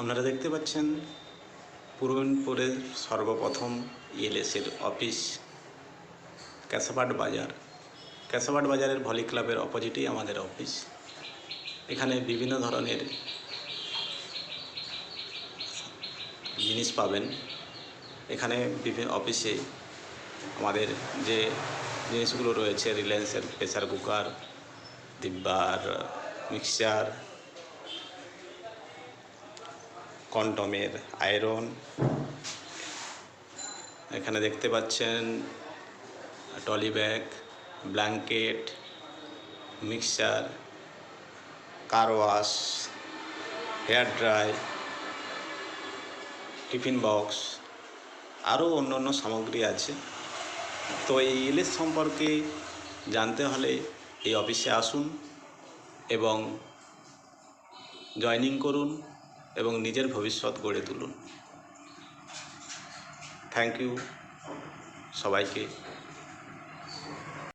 আপনারা দেখতে পাচ্ছেন পূর্বপুরের সর্বপ্রথম ইএলএসের অফিস ক্যাসাবাট বাজার। ক্যাসাবাট বাজারের ভলি ক্লাবের অপোজিটেই আমাদের অফিস। এখানে বিভিন্ন ধরনের জিনিস পাবেন। এখানে বিভিন্ন অফিসে আমাদের যে জিনিসগুলো রয়েছে, রিলায়েন্সের প্রেসার কুকার দিব্যার মিক্সচার কন্টমের আয়রন। এখানে দেখতে পাচ্ছেন trolley bag, blanket mixture car wash, hair dry, tiffin box, আরও অন্য অন্য সামগ্রী আছে। তো এই ইলিশ সম্পর্কে জানতে হলে এই অফিসে আসুন এবং জয়নিং করুন। এবং নিজের ভবিষ্যৎ গড়ে তুলুন। থ্যাংক ইউ সবাইকে।